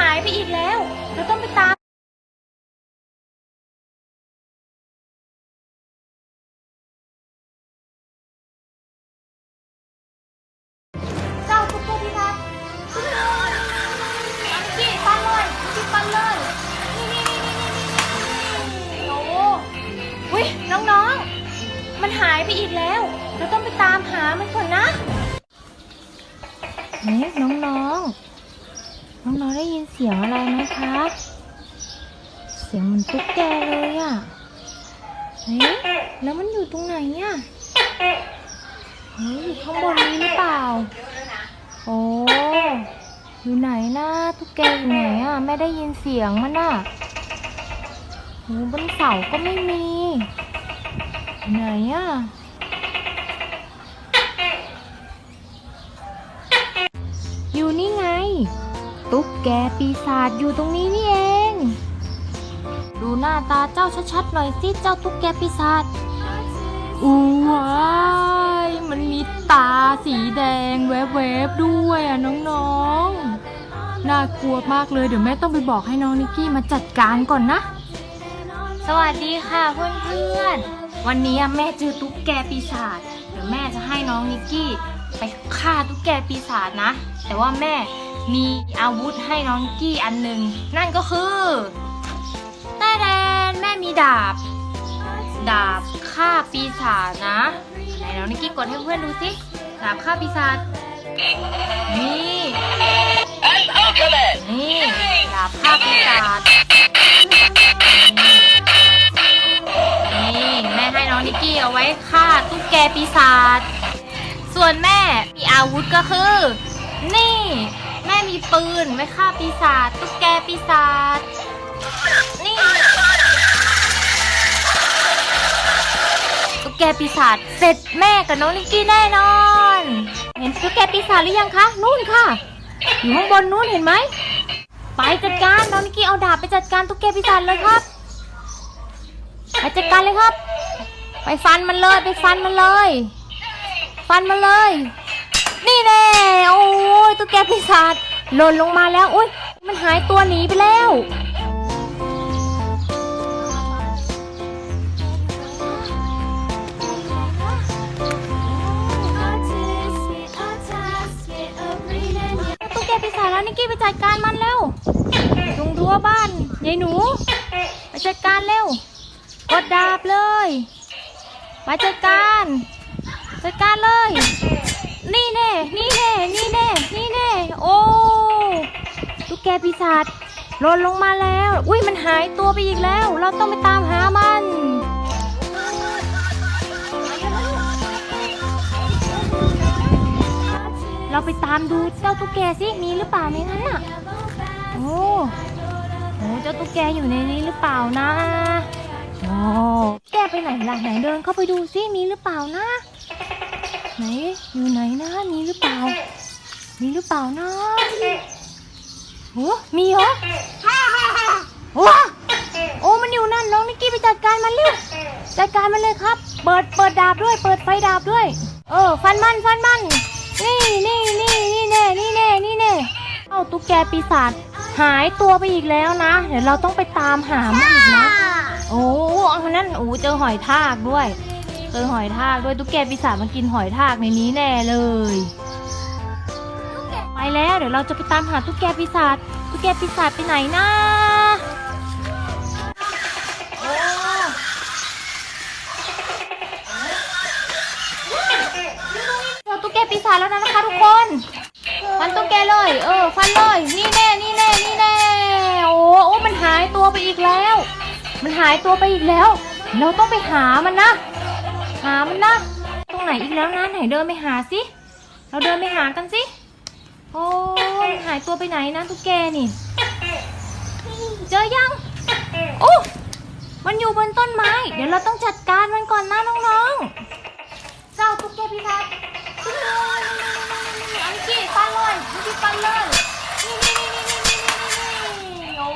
หายไปอีกแล้ว เราต้องไปตามเจ้าตุ๊กแกพิทักษ์อังกี้ปันเลยอังกี้ปันเลย นี่นี่นี่นี่นี่โอ้โหอุ้ยน้องๆ มันหายไปอีกแล้ว เราต้องไปตามหามันก่อนนะเฮ้ยน้องๆ น้องๆได้ยินเสียงอะไรไหมคะ เสียงเหมันตุ๊กแกเลยอะเฮ้ยแล้วมันอยู่ตรงไหนอะเฮ้ยอยู่ข้างบนนี้หรือเปล่า โอ้ อยู่ไหนนะตุ๊กแกอยู่ไหนอะแม่ได้ยินเสียงมันอะโอ้บนเสาก็ไม่มี ไหนอะ ตุ๊กแกปีศาจอยู่ตรงนี้นี่เอง ดูหน้าตาเจ้าชัดๆหน่อยสิเจ้าตุ๊กแกปีศาจอู้ว้ายมันมีตาสีแดงแวบๆด้วยอะน้องๆ น่ากลัวมากเลยเดี๋ยวแม่ต้องไปบอกให้น้องนิกกี้มาจัดการก่อนนะ สวัสดีค่ะเพื่อนๆ วันนี้แม่เจอตุ๊กแกปีศาจเดี๋ยวแม่จะให้น้องนิกกี้ไปฆ่าตุ๊กแกปีศาจนะ แต่ว่าแม่ มีอาวุธให้น้องกี้อันหนึ่งนั่นก็คือแต่แดนแม่มีดาบ ดาบฆ่าปีศาจนะไหนน้องนิกกี้กดให้เพื่อนดูสิดาบฆ่าปีศาจนี่นี่ดาบฆ่าปีศาจนี่แม่ให้น้องนิกกี้เอาไว้ฆ่าตุ๊กแกปีศาจส่วนแม่มีอาวุธก็คือ นี่ ม่มีปืนไว้ฆ่าปีศาจตุ๊กแกปีศาจนี่ตุ๊กแกปีศาจเสร็จแม่กับน้องนิกกี้แน่นอน เห็นตุ๊กแกปีศาจหรือยังคะนู่นค่ะ อยู่ข้างบนนู่นเห็นไหมไปจัดการน้องนิกกี้เอาดาบไปจัดการตุ๊กแกปีศาจเลยครับไปจัดการเลยครับ ไปฟันมันเลยไปฟันมันเลย ฟันมันเลย นี่แน่โอ้ยตุ๊กแกปีศาจ หล่นลงมาแล้วอุ้ยมันหายตัวหนีไปแล้ว ตุ๊กแกไปีศาแล้วนิกกี้ไปจัดการมันเร็วตรงรั้วบ้านยายหนู ไปจัดการเร็ว กดดาบเลย ไปจัดการ จัดการเลย นี่แน่ นี่แน่ นี่แน่ นี่แน่ โอ้ แกปีศาจหล่นลงมาแล้ว อุ้ยมันหายตัวไปอีกแล้ว เราต้องไปตามหามัน เราไปตามดูเจ้าตุ๊กแกสิมีหรือเปล่าในนั้นน่ะ โอ้โหเจ้าตุ๊กแกอยู่ในนี้หรือเปล่านะโอ้แกไปไหนล่ะไหนเดินเข้าไปดูซิมีหรือเปล่านะ ไหนอยู่ไหนนะมีหรือเปล่า มีหรือเปล่านะ โอ้มีเหรอโอ้โอ้มันอยู่นั่นน้องนิกกี้ไปจัดการมันเร็วจัดการมันเลยครับ เปิดเปิดดาบด้วย เปิดไฟดาบด้วย เออ ฟันมันฟันมันนี่นี่นี่นี่แน่นี่แน่นี่แน่เอาตุ๊กแกปีศาจหายตัวไปอีกแล้วนะ เดี๋ยวเราต้องไปตามหามันอีกนะโอ้อันนั้นโอ้เจอหอยทากด้วย เจอหอยทากด้วยตุ๊กแกปีศาจมากินหอยทากในนี้แน่เลย ไปแล้วเดี๋ยวเราจะไป ตามหาตุ๊กแกปีศาจตุ๊กแกปีศาจไปไหนนะเจอตุ๊กแกปีศาจแล้วนะคะทุกคนฟันตุ๊กแกเลย เออฟันเลยนี่แน่นี่แน่นี่แน่โอ้โอ้มันหายตัวไปอีกแล้ว มันหายตัวไปอีกแล้ว เราต้องไปหามันนะ หามันนะตรงไหนอีกแล้วนะไหนเดินไปหาสิเราเดินไปหากันสิโอ้ ยหายตัวไปไหนนะตุ๊กแกนี่ เจอยังโอ้มันอยู่บนต้นไม้ เดี๋ยวเราต้องจัดการมันก่อนนะน้องๆ เจ้าตุ๊กแกพี่ทักอังกี้ปันเลยอังกี้ปันเลยนี่นี่นี่นี่นี่นี่นี่โอ้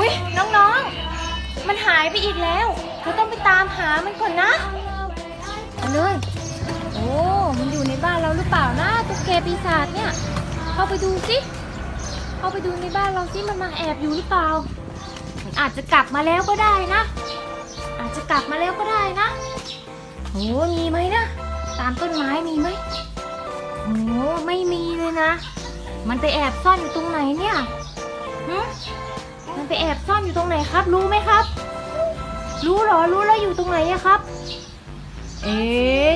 วิน้องๆ มันหายไปอีกแล้ว เราต้องไปตามหามันก่อนนะเอาเลย โอ้ มันอยู่ในบ้านเราหรือเปล่านะตุ๊กแกปีศาจเนี่ย เข้าไปดูสิเข้าไปดูในบ้านเราสิมันมาแอบอยู่หรือเปล่า มันอาจจะกลับมาแล้วก็ได้นะ อาจจะกลับมาแล้วก็ได้นะโอ้มีไหมนะ ตามต้นไม้มีไหมโอ้ไม่มีเลยนะ มันไปแอบซ่อนอยู่ตรงไหนเนี่ยหึมันไปแอบซ่อนอยู่ตรงไหนครับ รู้ไหมครับ รู้หรอ รู้แล้วอยู่ตรงไหนอะครับ เอ๊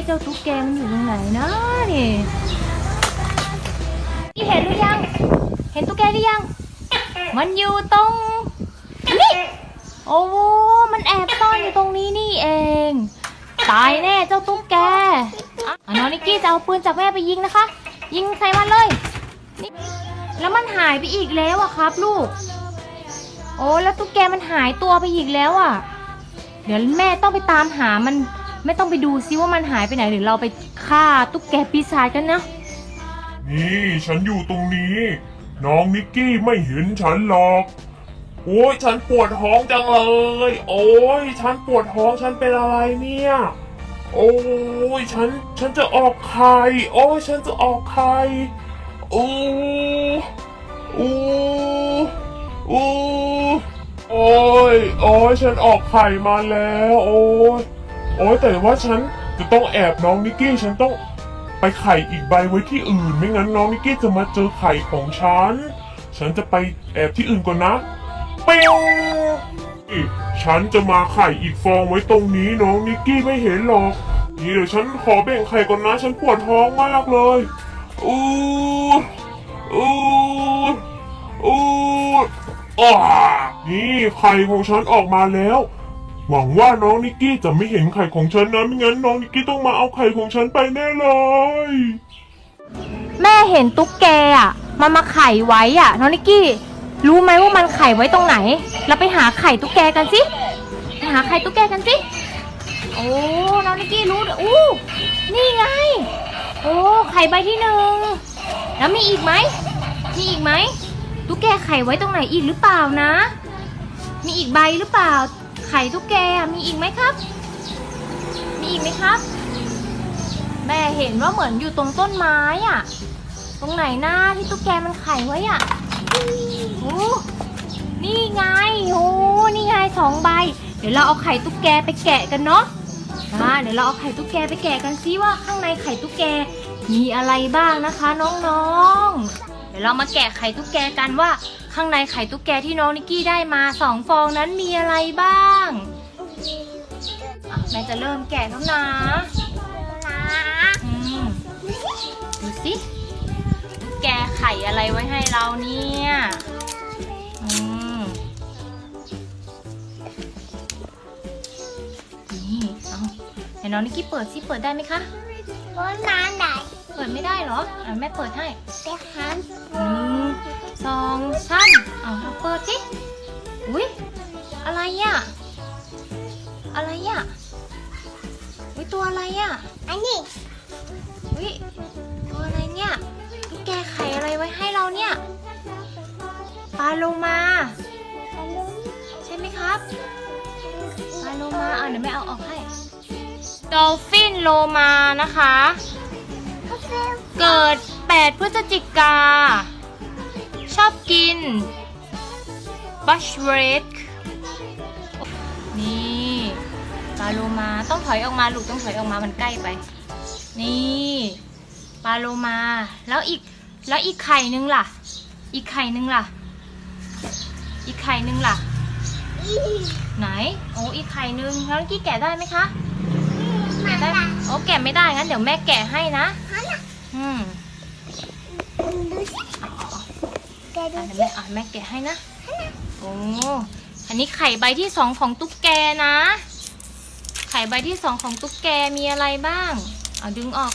เจ้าตุ๊กแกมันอยู่ตรงไหนนะนี่นี่ เห็นหรือยัง เห็นตุ๊กแกหรือยัง มันอยู่ตรงนี่โอ้มันแอบซ่อนอยู่ตรงนี้นี่เอง ตายแน่เจ้าตุ๊กแกอะน้องนิกกี้จะเอาปืนจากแม่ไปยิงนะคะ ยิงใส่มันเลยนี่แล้วมันหายไปอีกแล้วอะครับ ลูก โอ้แล้วตุ๊กแกมันหายตัวไปอีกแล้วอะเดี๋ยวแม่ต้องไปตามหามันไม่ต้องไปดูซิว่ามันหายไปไหนหรือเราไปฆ่าตุ๊กแกปีศาจกันนะ นี่ ฉันอยู่ตรงนี้ น้องนิกกี้ไม่เห็นฉันหรอก โอ้ยฉันปวดท้องจังเลย โอ้ยฉันปวดท้องฉันเป็นอะไรเนี่ย โอ้ยฉันฉันจะออกไข่โอ้ยฉันจะออกไข่โอ้โอ้โอ้โอ้ยโอ้ยฉันออกไข่มาแล้ว โอ้ยโอ้ยแต่ว่าฉันจะต้องแอบน้องนิกกี้ฉันต้อง ไปไข่อีกใบไว้ที่อื่น ไม่งั้นน้องนิกกี้จะมาเจอไข่ของฉัน ฉันจะไปแอบที่อื่นก่อนนะเปียวฉันจะมาไข่อีกฟองไว้ตรงนี้น้องนิกกี้ไม่เห็นหรอก นี่เดี๋ยวฉันขอแบ่งไข่ก่อนนะ ฉันปวดท้องมากเลยอู้อู้อู้อ่านี่ไข่ของฉันออกมาแล้ว หวังว่าน้องนิกกี้จะไม่เห็นไข่ของฉันนะไม่งั้นน้องนิกกี้ต้องมาเอาไข่ของฉันไปแน่เลย แม่เห็นตุ๊กแกอะ มันมาไข่ไว้อะ น้องนิกกี้ รู้ไหมว่ามันไข่ไว้ตรงไหน เราไปหาไข่ตุ๊กแกกันสิไปหาไข่ตุ๊กแกกันสิโอ้น้องนิกกี้รู้อู้นี่ไง โอ้ไข่ใบที่หนึ่งแล้วมีอีกไหมมีอีกไหมตุ๊กแกไข่ไว้ตรงไหนอีกหรือเปล่านะ มีอีกใบหรือเปล่า ไข่ตุ๊กแกมีอีกไหมครับ มีอีกไหมครับ แม่เห็นว่าเหมือนอยู่ตรงต้นไม้อะตรงไหนหน้าที่ตุ๊กแกมันไข่ไว้อะโอ้นี่ไงโอ้นี่ไงสองใบ เดี๋ยวเราเอาไข่ตุ๊กแกไปแกะกันเนาะอ่าเดี๋ยวเราเอาไข่ตุ๊กแกไปแกะกันซิว่าข้างในไข่ตุ๊กแกมีอะไรบ้างนะคะน้องๆ เดี๋ยวเรามาแกะไข่ตุ๊กแกกันว่า ข้างในไข่ตุ๊กแกที่น้องนิกกี้ได้มาสองฟองนั้นมีอะไรบ้างอะแม่จะเริ่มแกะแล้วนะอืมดูสิตุ๊กแกไข่อะไรไว้ให้เราเนี่ยอืมนี่เอาเดี๋ยวน้องนิกกี้เปิดสิเปิดได้ไหมคะ บนน้ำไหนเปิดไม่ได้เหรออะแม่เปิดให้ ไปหาหนึ่ง สองสามเอาเราเปิดสิอุ้ยอะไรอะ อะไรอะอุ้ยตัวอะไรอะ อันนี้อุ้ยตัวอะไรเนี่ยตุ๊กแกไข่อะไรไว้ให้เราเนี่ยปลาโลมาอันนี้ใช่ไหมครับปลาโลมาอะเดี๋ยวแม่เอาออกให้ดอลฟินโลมานะคะก็เร็วเกิด 8 พฤศจิกา ชอบกินบัชเรดนี่ปลาโลมาต้องถอยออกมาลูกต้องถอยออกมามันใกล้ไป นี่ปลาโลมา แล้วอีกแล้วอีกไข่นึงล่ะ อีกไข่นึงล่ะ อีกไข่นึงล่ะอีไหนโอ้อีกไข่นึงแล้วเมื่อกี้แกะได้ไหมคะมาแกะได้ละโอ้แกะไม่ได้งั้นเดี๋ยวแม่แกะให้นะฮันน่ะอืม แกดูอะเดี๋ยวสิแม่อะแม่แกะให้นะ โอ้ อันนี้ไข่ใบที่สองของตุ๊กแกนะ ไข่ใบที่สองของตุ๊กแกมีอะไรบ้างเอาดึงออก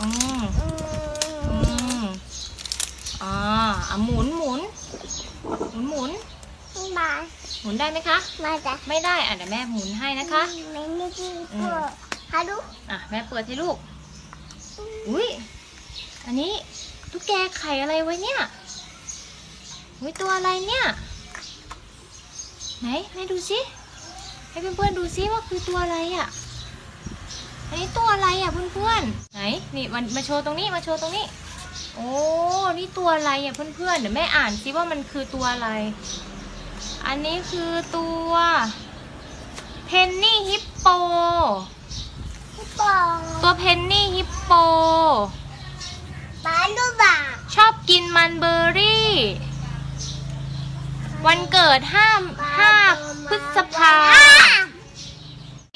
อืมอือืมมอ่าอะหมุนหมุน หมุนหมุนมาหมุนได้ไหมคะ มาจ้ะไม่ได้อะเดี๋ยวแม่หมุนให้นะคะไม่ไม่กินเพื่อฮัลโหลอะแม่เปิดให้ลูก อุ้ยอันนี้ตุ๊กแกไข่อะไรไว้เนี่ย อุ้ยตัวอะไรเนี่ย ไหนให้ดูสิให้เพื่อนๆดูสิว่าคือตัวอะไรอะ อันนี้ตัวอะไรอะเพื่อนๆ ไหนนี่มันมาโชว์ตรงนี้มาโชว์ตรงนี้ โอ้ นี่ตัวอะไรอะเพื่อนๆ เดี๋ยวแม่อ่านซิว่ามันคือตัวอะไร อันนี้คือตัวเพนนี่ฮิปโปพี่ปองตัวเพนนี่ฮิปโปบ้านดูบ่าชอบกินมันเบอร์รี่ วันเกิดห้าห้าพฤษภา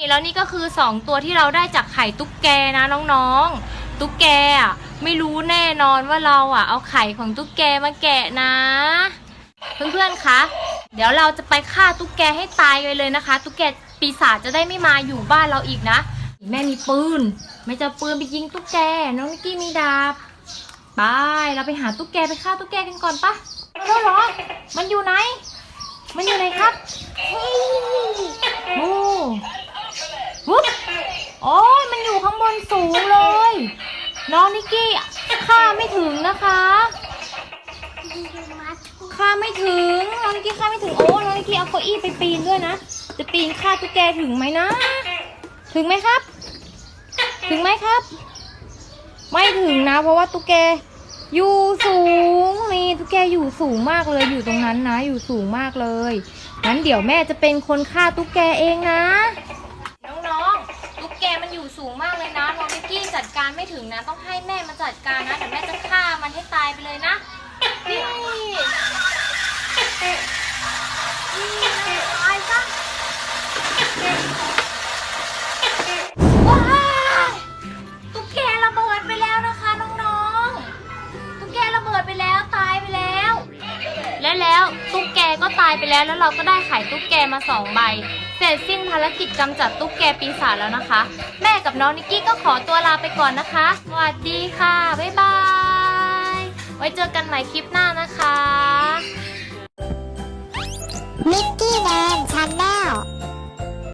แล้วนี่ก็คือสองตัวที่เราได้จากไข่ตุ๊กแกนะน้องๆ ตุ๊กแกอะไม่รู้แน่นอนว่าเราอะ เอาไข่ของตุ๊กแกมาแกะนะ เพื่อนๆคะเดี๋ยวเราจะไปฆ่าตุ๊กแกให้ตายไปเลยนะคะ ตุ๊กแกปีศาจจะได้ไม่มาอยู่บ้านเราอีกนะ แม่มีปืนไม่จะปืนไปยิงตุ๊กแก น้องนิกกี้มีดาบไปเราไปหาตุ๊กแกไปฆ่าตุ๊กแกกันก่อนปะ เจ้าเหรอ มันอยู่ไหน มันอยู่ไหนครับเฮ้ยโอ้วุ๊บโอ้ยมันอยู่ข้างบนสูงเลย น้องนิกกี้ฆ่าไม่ถึงนะคะฆ่าไม่ถึง น้องนิกกี้ฆ่าไม่ถึง โอ้ น้องนิกกี้เอาเก้าอี้ไปปีนด้วยนะ จะปีนฆ่าตุ๊กแกถึงไหมนะ ถึงไหมครับ ถึงไหมครับ ไม่ถึงนะ เพราะว่าตุ๊กแก อยู่สูงนี่ตุ๊กแกอยู่สูงมากเลยอยู่ตรงนั้นนะอยู่สูงมากเลยงั้นเดี๋ยวแม่จะเป็นคนฆ่าตุ๊กแกเองนะ น้องๆตุ๊กแกมันอยู่สูงมากเลยนะน้องนิกกี้จัดการไม่ถึงนะ ต้องให้แม่มาจัดการนะเดี๋ยวแม่จะฆ่ามันให้ตายไปเลยนะนี่นี่ตายซะ ตุ๊กแกก็ตายไปแล้ว แล้วเราก็ได้ไข่ตุ๊กแกมาสองใบ เสร็จสิ้นภารกิจกำจัดตุ๊กแกปีศาจแล้วนะคะ แม่กับน้องนิกกี้ก็ขอตัวลาไปก่อนนะคะ สวัสดีค่ะ บ๊ายบาย ไว้เจอกันใหม่คลิปหน้านะคะมิกกี้แมนชาแนล